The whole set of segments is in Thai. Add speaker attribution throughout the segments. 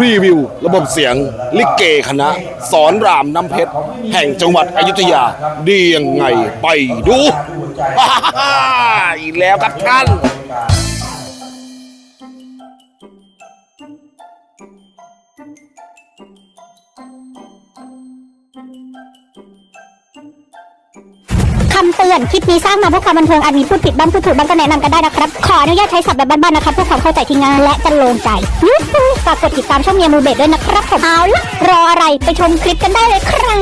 Speaker 1: รี
Speaker 2: วิว ระบบเสียง ลิเกคณะ สอนรามน้ำเพชร แห่งจังหวัดอยุธยา ดียังไงไปดู อีกแล้วครับท่าน
Speaker 3: คำเตือน คลิปนี้สร้างมาเพื่อความบันเทิงอาจมีพูดผิดบ้างพูดถูกบ้างก็แนะนำกันได้นะครับ ขออนุญาตใช้ศัพท์แบบบ้านๆนะครับเพื่อความเข้าใจที่ง่ายและจะโลงใจยูฮูฝากกดติดตามช่องเมียมูเบดด้วยนะครับผมเอาละรออะไรไปชมคลิปกันได้เลยครับ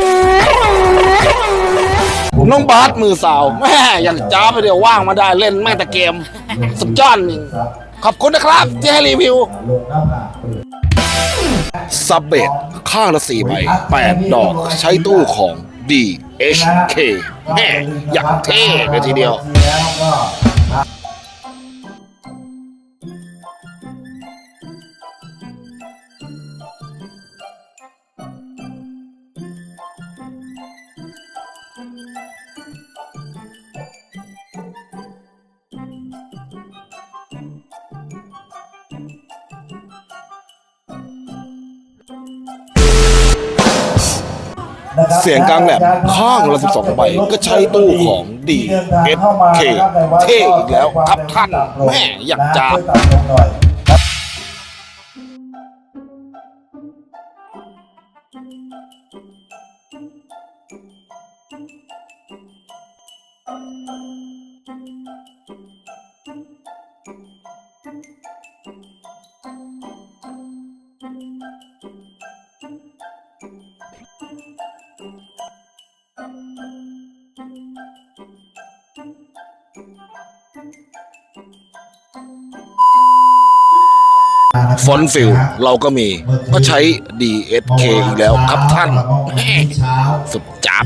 Speaker 2: น้องบาสมือสาวแม่อย่างจ้าไปเดี๋ยวว่างมาได้เล่นแม่แต่เกม สุดยอดจริงขอบคุณนะครับที่ให้รีวิว
Speaker 1: ลงหน้าผากเปิด
Speaker 2: ซับเบดข้างละสี่ใบแปดดอกใช้ตู้ของ DHK แม่อย่างเท่เลยทีเดียว
Speaker 1: แล้วก็
Speaker 2: เสียงกลางแหลมข้างละ12ใบก็ใช้ตู้ของ DSK เท่อีกแล้วครับท่านแม่อยากจะ ฟอนฟิลเราก็มีก็ใช้ DSK อีกแล้วครับท่านแม่สุดจับ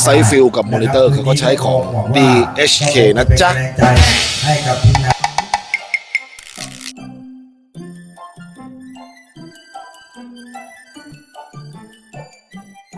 Speaker 2: ไซส์ฟิลกับมอนิเตอร์เขาก็ใช้ของ DHK นะจ๊ะ
Speaker 1: แรงใจให้กับ ทีมงาน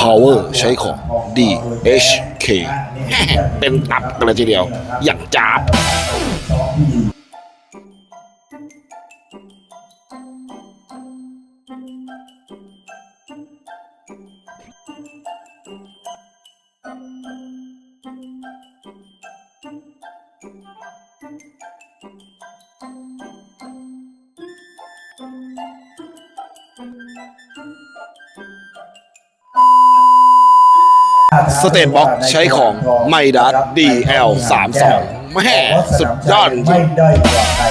Speaker 2: Power ใช้ของ DHK เป็นตับกันเลยทีเดียว อย่างจับ สเตนบ็อกใช้ของไมดัส DL32 แม่สุดยอดจริ
Speaker 1: ไม่
Speaker 2: ง
Speaker 1: ด้อยกว่าใคร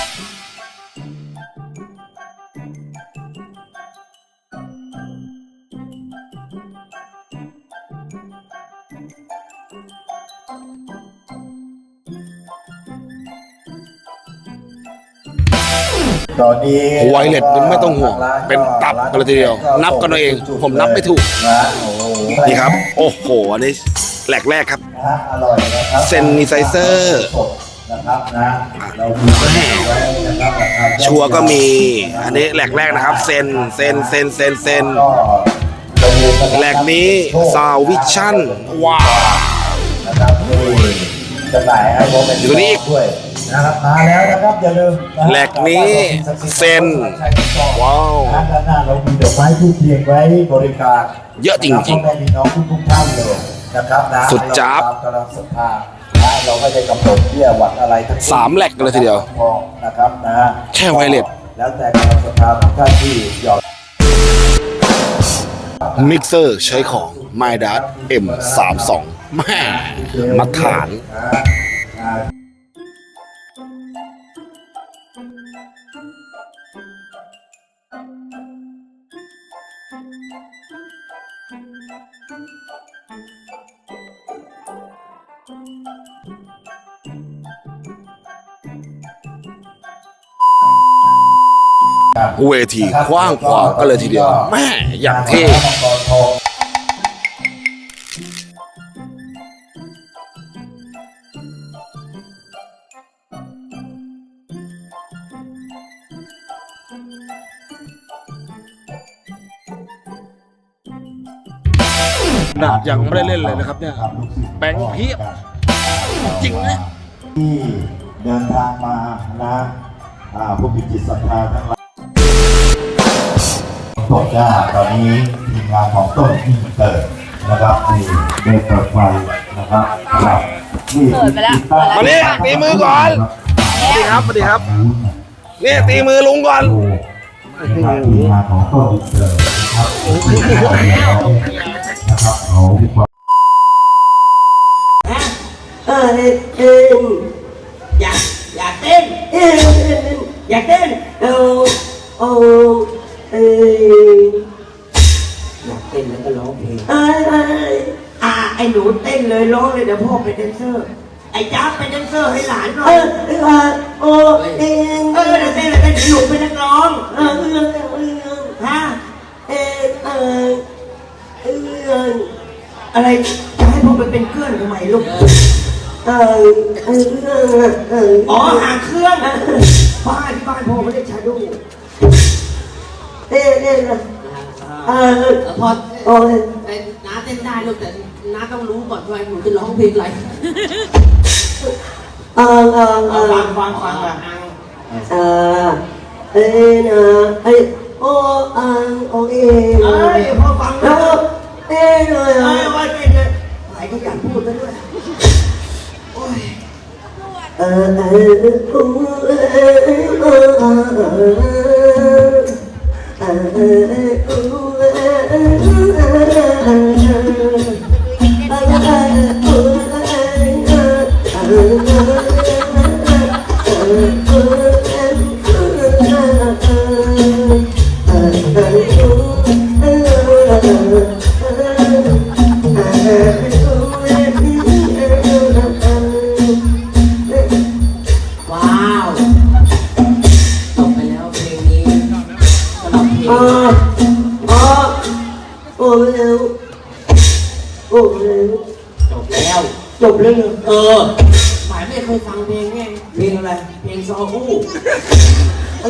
Speaker 1: ตอนนี้
Speaker 2: ไวเลสนี่ไม่ต้องห่วง เป็นตับกันเลยทีเดียว นับกันเอาเอง ผมนับไม่ถูก
Speaker 1: นะโอ้โห
Speaker 2: นี่ครับ โอ้โห อันนี้แหลกแรกครับ
Speaker 1: นะอร่อยนะครับ
Speaker 2: เซนนิไซเซอร์
Speaker 1: สดนะครับนะเราดูไว้นะครับราคา
Speaker 2: ชัวร์ก็มี อันนี้แหลกแรกนะครับ เซนเซนเซนเซนเซน
Speaker 1: ก็ประมูลนะครับ
Speaker 2: แหลกนี้ซาววิชั่นว้าว
Speaker 1: นะครับนี่จะหน่ายให้ผมเป็น
Speaker 2: อยู่นี่
Speaker 1: ด้วย นะครับมาแล้วนะครับอย่าลืมะครับ
Speaker 2: แหลกนี้เซนว้าว
Speaker 1: ด้านหน้าเรามีดอกไม้ทูบเทียนไว้บริการ
Speaker 2: เยอะจริงๆ
Speaker 1: พ่อแม่พี่น้องทุกๆท่านเลยนะครับนะ
Speaker 2: สุดจ๊าบ
Speaker 1: ให้เราตามกำลังศรัทธานะเราไม่ได้กำหนดเบี้ยหวัดอะไรทั้งสิ้น
Speaker 2: สามแหลกกันเลยทีเดียว
Speaker 1: พอนะครับนะฮะ
Speaker 2: แค่ไวเลส
Speaker 1: แล้วแต่กำลังศรัทธาของท่านที่หยอด
Speaker 2: มิกเซอร์ใช้ของ m y d a t M32 แม่มาตรฐาน
Speaker 1: นะอ่า
Speaker 2: เวทีกว้างขวางกันเลยทีเดียว แม่อย่างเท่
Speaker 1: มังกรทอง
Speaker 2: ขนาดยังไม่ได้เล่นเลยนะครับเนี่ย
Speaker 1: ครับลูกศิษย์
Speaker 2: แบงค์เพียบ จริงนะ
Speaker 1: ที่เดินทางมานะอ่าผู้มีจิตศรัทธาทั้งหลาย บอกว่าตอนนี้ทีมงานของต้นอินเตอร์นะครับนี่ได้เปิดไฟนะครับครับนี่
Speaker 4: เปิดไปแล้ว
Speaker 2: มานี่ตีมือก่อนสวัสดีครับสวัสดีครับนี่ตีมือลุงก่อน
Speaker 1: นะครับทีมงานของต้นอินเตอร์นะครับนะครับเอาความ
Speaker 5: เออเอออยากอยากเต้นเอออยากเต้นเออเออเออ ไอ้หนูเต้นเลยร้องเลยเดี๋ยวพ่อเป็นแดนเซอร์ ไอ้จ๊าบเป็นแดนเซอร์ให้หลานหน่อยเออเออโอ้เองเออเดี๋ยวเต้นเดี๋ยวเต้นหนูเป็นนักร้องเออเออเออฮะเออเออเอออะไรจะให้พ่อไปเป็นเพื่อนทำไมลูก เออเออเอออ๋อหาเครื่องบ้านที่บ้านพ่อไม่ได้ชาดูเอ๊ะเอ๊ะเออ
Speaker 4: พอ
Speaker 5: โอ้ย
Speaker 4: แต่น้าเต้นได้ลูกแต่ น้าต้องรู้ก่อนว่าหนูจะร้องเพลงอะไร
Speaker 5: เออเออเออ
Speaker 4: ฟังฟังฟังอะ
Speaker 5: เออเอ๊ะนะเอ้โอ้อังโอเอ
Speaker 4: เอ้ยพอฟัง
Speaker 5: เออเอ๊ะเลย
Speaker 4: เอ้ยว่าเต้นเลย
Speaker 5: ไหนก็อยากพูดซะด้วยเออเออเออเออเออ
Speaker 4: ว้าวจบไปแล้วเพลงนี้สำหรับเพล
Speaker 5: อ๋อ อ๋อ โอ้เร็ วโอ้เร็ว
Speaker 4: จบแล้ว
Speaker 5: จบแล้วเหรอ
Speaker 4: เออหมายไม่เคยฟังเพลงไง
Speaker 5: เพลงอะไร
Speaker 4: เพลงซอฮู้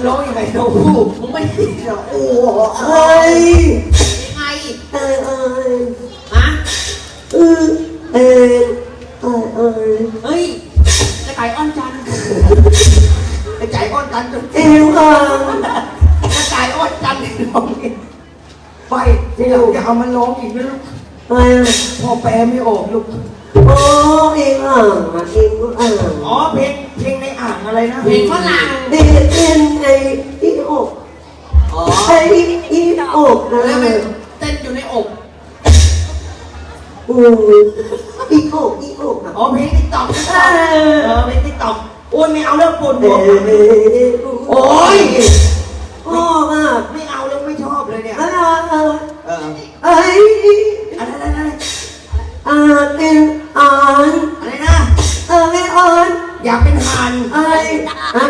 Speaker 5: ร้องยังไงโอ้โห
Speaker 4: มึงไม่ติดหรอ
Speaker 5: โอ้เอ้ย
Speaker 4: ยังไง
Speaker 5: เอ้ยเอ้ย
Speaker 4: ฮะ
Speaker 5: เอ้ยเอ้ยเอ้ยเอ้ย
Speaker 4: เฮ้ยจะไก่อ้อนจันทร์
Speaker 5: ไอ้ใจอ่อนตันจนเอวอะ
Speaker 4: จะไก่อ้อนจันทร์ร้องเพลง
Speaker 5: ไปที่เราจะเอามันร้องอีกนะลูก ไปพอแปลไม่ออกลูกโอ้เองอะเองอะ
Speaker 4: อ๋อเพลงเพลงในอ่างอะไรนะเพลงฝรั่ง
Speaker 5: เด็กเป็นไอ้อีอก
Speaker 4: อ๋อ
Speaker 5: ไอ้อีอกนะ
Speaker 4: แล้วไปเต้นอยู่ในอก
Speaker 5: อืมอีอกอีอกอะ
Speaker 4: อ๋อเพลงติ๊กต็อกติ๊กต็อกเออเพลงติ๊กต็อกโอ้ยไม่เอาแล้วปวดหั
Speaker 5: เด็
Speaker 4: ว
Speaker 5: ก
Speaker 4: โอ้ย
Speaker 5: อะ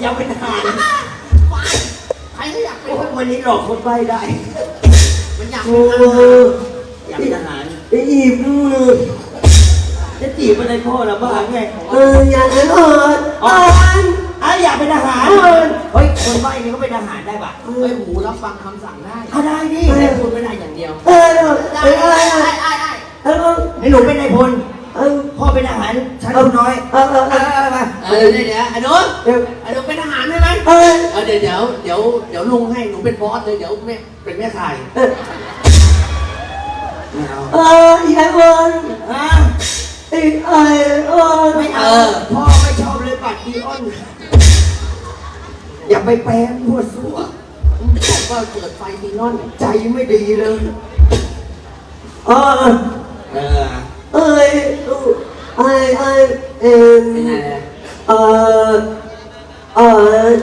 Speaker 4: อยากเป็นห่านใครก็อยากเป็น
Speaker 5: โอ้วันนี้หลอกคนใบได้
Speaker 4: มันอยาก
Speaker 5: โอ้
Speaker 4: เป็นทหารอยากเป็นทหาร
Speaker 5: ไอ้อีบมือ
Speaker 4: จะจีบอะไรพ่อละบ้าไง
Speaker 5: เอออยากอ่านอ่าน
Speaker 4: อะอยากเป็นทหารเฮ้ยคนใบ้นี่เขาเป็นทหารได้ปะเฮ้ยหูรับฟังคำสั่งได้อะได้ดิแต่พูดไม่ได้อย่างเดียว
Speaker 5: เออเออ
Speaker 4: ได้
Speaker 5: เออ
Speaker 4: ได้
Speaker 5: เออ
Speaker 4: ได้ได้
Speaker 5: เออ
Speaker 4: ให้หนูเป็นนายพล
Speaker 5: เออ
Speaker 4: พ่อเป็นทหารชั้นผู้น้อย
Speaker 5: เออเออเออ
Speaker 4: มาเออเดี๋ยวเดี๋ยวไอ้หนู
Speaker 5: เดี๋ยว
Speaker 4: ไอ้หนูเป็นทหารใช่ไหม
Speaker 5: เออ
Speaker 4: เออเดี๋ยวเดี๋ยวเดี๋ยวเดี๋ยวลุงให้หนูเป็นบอสเลยเดี๋ยวแม่เป็นแม่ขาย
Speaker 5: เออ
Speaker 4: ไม่เอา
Speaker 5: เอออยากอ่าน
Speaker 4: อะ
Speaker 5: ไอ้ไอ้เออ
Speaker 4: ไม่เอาพ่อไม่ชอบเลยบัตรดีออน
Speaker 5: อย่าไปแปลงหัวซั่ว
Speaker 4: บอกว่าเกิดไฟดีนอน
Speaker 5: ใจไม่ดีเลย เออ
Speaker 4: เออ
Speaker 5: เอ้ยไอ้ไอเอ็น
Speaker 4: เป็นไงล่ะ
Speaker 5: เออออ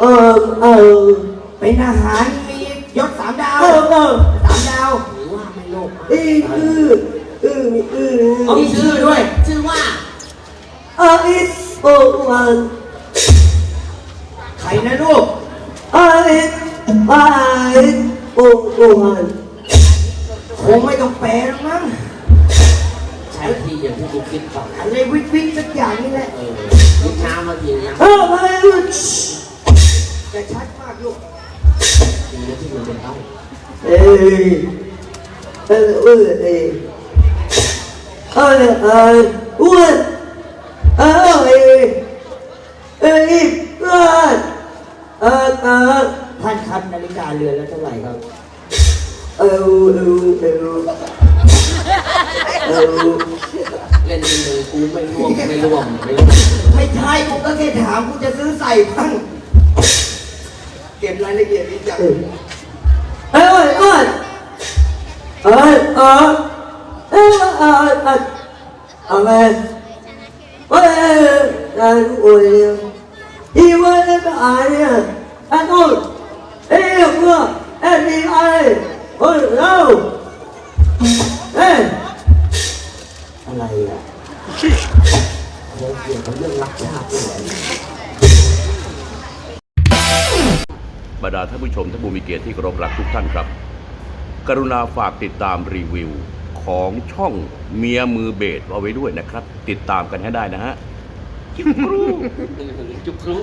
Speaker 5: เออเอ
Speaker 4: เป็นทหารมียศสามดาว
Speaker 5: เออเออ
Speaker 4: สามดาวหรือว่าไม่โลภ
Speaker 5: เอ้ยอืออือมีอือ
Speaker 4: เอามีชื่อด้วย ชื่อว่า
Speaker 5: อาอิสโอวัน
Speaker 4: ใครนะลูก
Speaker 5: อาอิสอาอิสโอวัน
Speaker 4: คงไม่ต้องแปลหรอกมั้ง
Speaker 6: อย่างที่กูคิดก่อน
Speaker 4: อะไรวิกวิกสักอย่างนี่แหละ
Speaker 6: เออลูกน้ำมาทีนะ
Speaker 5: อาอิส
Speaker 4: จะชัดมากลูก
Speaker 6: ทีนะที่มันเป็นเต้า
Speaker 5: เอ้ยเอ้ยเอ้ยเอ้ยเอ้ยเอ้ยอ้วนเอ้ยเอ้ยร้านเอ้ยเอ้ย
Speaker 4: ท่านครับนาฬิกาเรือนแล้วเท่าไหร่ครับ
Speaker 5: เอ้ยเอ้ยเอ้ยเอ้ย
Speaker 6: เล่นเป็นเลยกูไม่ร่วมไม่ร่วมไม่ร่วม
Speaker 4: ไม่ใช่ผมก็แค่ถามกูจะซื้อใส่พังเก็บรายละเอียดนิดจัง
Speaker 5: เอ้ยเอ้ยเอ้ยเอ้ยเอ้ยเอ้ยเอ้ยเอาไปเอ้ยเอ้ยโอ้ยอีวันนี้ก็อ่านเนี่ยไอ้ต้นเอ้ยเพื่อเอ้ยนี่ไอ้โอ้ยเราเอ้ย
Speaker 6: อะไรอะโคเกี่ยวกับเรื่องรักชาติด้วย
Speaker 7: บรรดาท่านผู้ชมท่านผู้มีเกียรติที่เคารพรักทุกท่านครับ กรุณาฝากติดตามรีวิวของช่องเมียมือเบสเอาไว้ด้วยนะครับ ติดตามกันให้ได้นะฮะ
Speaker 6: จุกครุ